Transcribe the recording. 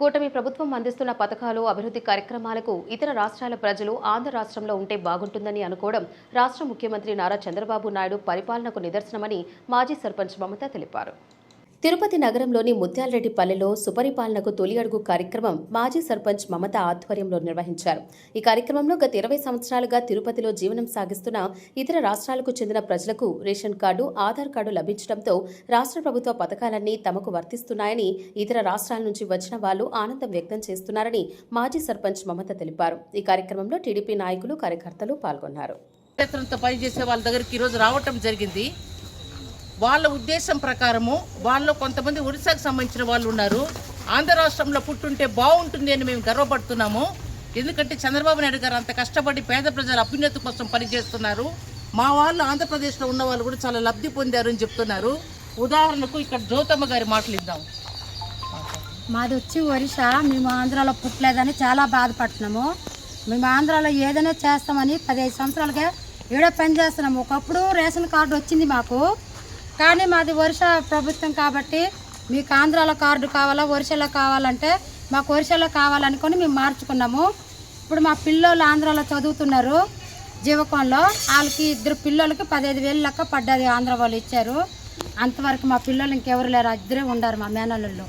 కూటమి ప్రభుత్వం అందిస్తున్న పథకాలు అభివృద్ధి కార్యక్రమాలకు ఇతర రాష్ట్రాల ప్రజలు ఆంధ్ర రాష్ట్రంలో ఉంటే బాగుంటుందని అనుకోవడం రాష్ట్ర ముఖ్యమంత్రి నారా చంద్రబాబు నాయుడు పరిపాలనకు నిదర్శనమని మాజీ సర్పంచ్ మమత తెలిపారు. తిరుపతి నగరంలోని ముత్యాలరెడ్డిపల్లెలో సుపరిపాలనకు తొలి అడుగు కార్యక్రమం మాజీ సర్పంచ్ మమత ఆధ్వర్యంలో నిర్వహించారు. ఈ కార్యక్రమంలో గత ఇరవై సంవత్సరాలుగా తిరుపతిలో జీవనం సాగిస్తున్న ఇతర రాష్ట్రాలకు చెందిన ప్రజలకు రేషన్ కార్డు ఆధార్ కార్డు లభించడంతో రాష్ట్ర ప్రభుత్వ పథకాలన్నీ తమకు వర్తిస్తున్నాయని ఇతర రాష్ట్రాల నుంచి వచ్చిన వాళ్ళు ఆనందం వ్యక్తం చేస్తున్నారని మాజీ సర్పంచ్ మమత తెలిపారు. ఈ కార్యక్రమంలో టీడీపీ నాయకులు కార్యకర్తలు పాల్గొన్నారు. పనిచేసే వాళ్ళ దగ్గరికి ఈరోజు రావటం జరిగింది. వాళ్ళ ఉద్దేశం ప్రకారము వాళ్ళు కొంతమంది ఒడిశాకు సంబంధించిన వాళ్ళు ఉన్నారు. ఆంధ్ర రాష్ట్రంలో పుట్టుంటే బాగుంటుంది అని మేము గర్వపడుతున్నాము. ఎందుకంటే చంద్రబాబు నాయుడు గారు అంత కష్టపడి పేద ప్రజల అభ్యున్నతి కోసం పనిచేస్తున్నారు. మా వాళ్ళు ఆంధ్రప్రదేశ్లో ఉన్న వాళ్ళు కూడా చాలా లబ్ధి పొందారు అని చెప్తున్నారు. ఉదాహరణకు ఇక్కడ జ్యోతమ్మ గారి మాటలు ఇద్దాం మాది వచ్చి ఒరిస్సా. మేము ఆంధ్రాలో పుట్టలేదని చాలా బాధపడుతున్నాము. మేము ఆంధ్రాలో ఏదైనా చేస్తామని పదిహేను సంవత్సరాలుగా ఈడ పని చేస్తున్నాము ఒకప్పుడు రేషన్ కార్డు వచ్చింది మాకు. కానీ మాది వరుస ప్రభుత్వం కాబట్టి మీకు ఆంధ్రాలో కార్డు కావాలా వరుసలో కావాలంటే మాకు వరుసలో కావాలనుకొని మేము మార్చుకున్నాము. ఇప్పుడు మా పిల్లోళ్ళు ఆంధ్రాలో చదువుతున్నారు జీవకంలో వాళ్ళకి ఇద్దరు పిల్లలకి పదిహేను వేలు లెక్క పడ్డది ఆంధ్ర వాళ్ళు ఇచ్చారు. అంతవరకు మా పిల్లలు ఇంకెవరు లేరు ఇద్దరే ఉండరు మా మేనల్లు